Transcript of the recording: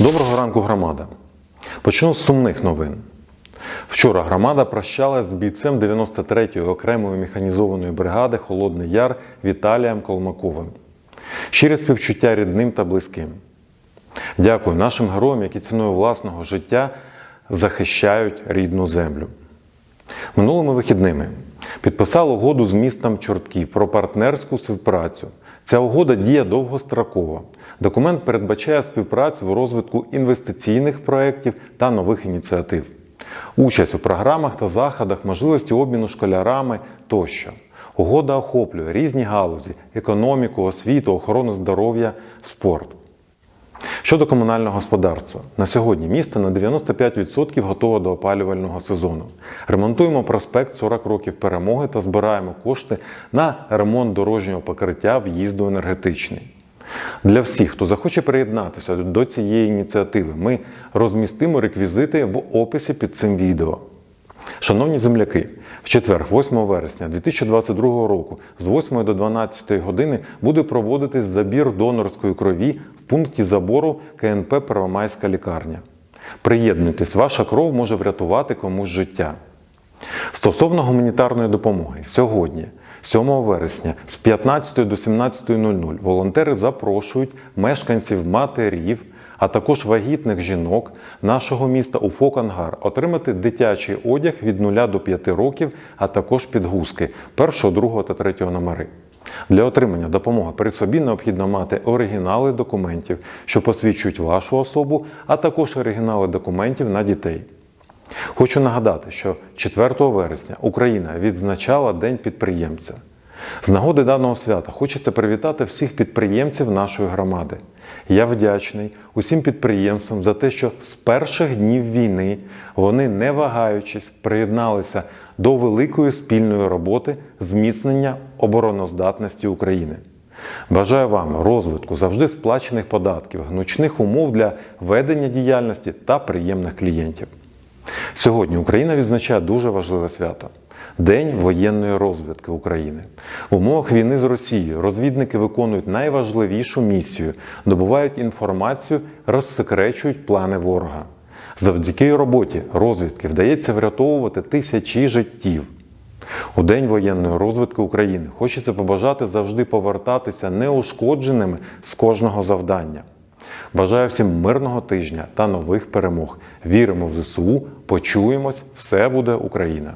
Доброго ранку, громада. Почну з сумних новин. Вчора громада прощалась з бійцем 93-ї окремої механізованої бригади Холодний Яр Віталієм Колмаковим. Щире співчуття рідним та близьким. Дякую нашим героям, які ціною власного життя захищають рідну землю. Минулими вихідними підписали угоду з містом Чортків про партнерську співпрацю. Ця угода діє довгострокова. Документ передбачає співпрацю в розвитку інвестиційних проєктів та нових ініціатив, участь у програмах та заходах, можливості обміну школярами тощо. Угода охоплює різні галузі: економіку, освіту, охорону здоров'я, спорт. Щодо комунального господарства, на сьогодні місто на 95% готове до опалювального сезону. Ремонтуємо проспект 40 років перемоги та збираємо кошти на ремонт дорожнього покриття в'їзду енергетичний. Для всіх, хто захоче приєднатися до цієї ініціативи, ми розмістимо реквізити в описі під цим відео. Шановні земляки, в четвер, 8 вересня 2022 року, з 8 до 12 години буде проводитись забір донорської крові в пункті забору КНП Первомайська лікарня. Приєднуйтесь, ваша кров може врятувати комусь життя. Стосовно гуманітарної допомоги, сьогодні, 7 вересня, з 15 до 17.00 волонтери запрошують мешканців матерів, а також вагітних жінок нашого міста у Фокангар отримати дитячий одяг від 0 до 5 років, а також підгузки 1, 2 та 3 номери. Для отримання допомоги при собі необхідно мати оригінали документів, що посвідчують вашу особу, а також оригінали документів на дітей. Хочу нагадати, що 4 вересня Україна відзначала День підприємця. З нагоди даного свята хочеться привітати всіх підприємців нашої громади. Я вдячний усім підприємствам за те, що з перших днів війни вони, не вагаючись, приєдналися до великої спільної роботи зміцнення обороноздатності України. Бажаю вам розвитку завжди сплачених податків, гнучних умов для ведення діяльності та приємних клієнтів. Сьогодні Україна відзначає дуже важливе свято День воєнної розвідки України. В умовах війни з Росією розвідники виконують найважливішу місію, добувають інформацію, розсекречують плани ворога. Завдяки роботі розвідки вдається врятовувати тисячі життів. У День воєнної розвідки України хочеться побажати завжди повертатися неушкодженими з кожного завдання. Бажаю всім мирного тижня та нових перемог. Віримо в ЗСУ, почуємось, все буде Україна!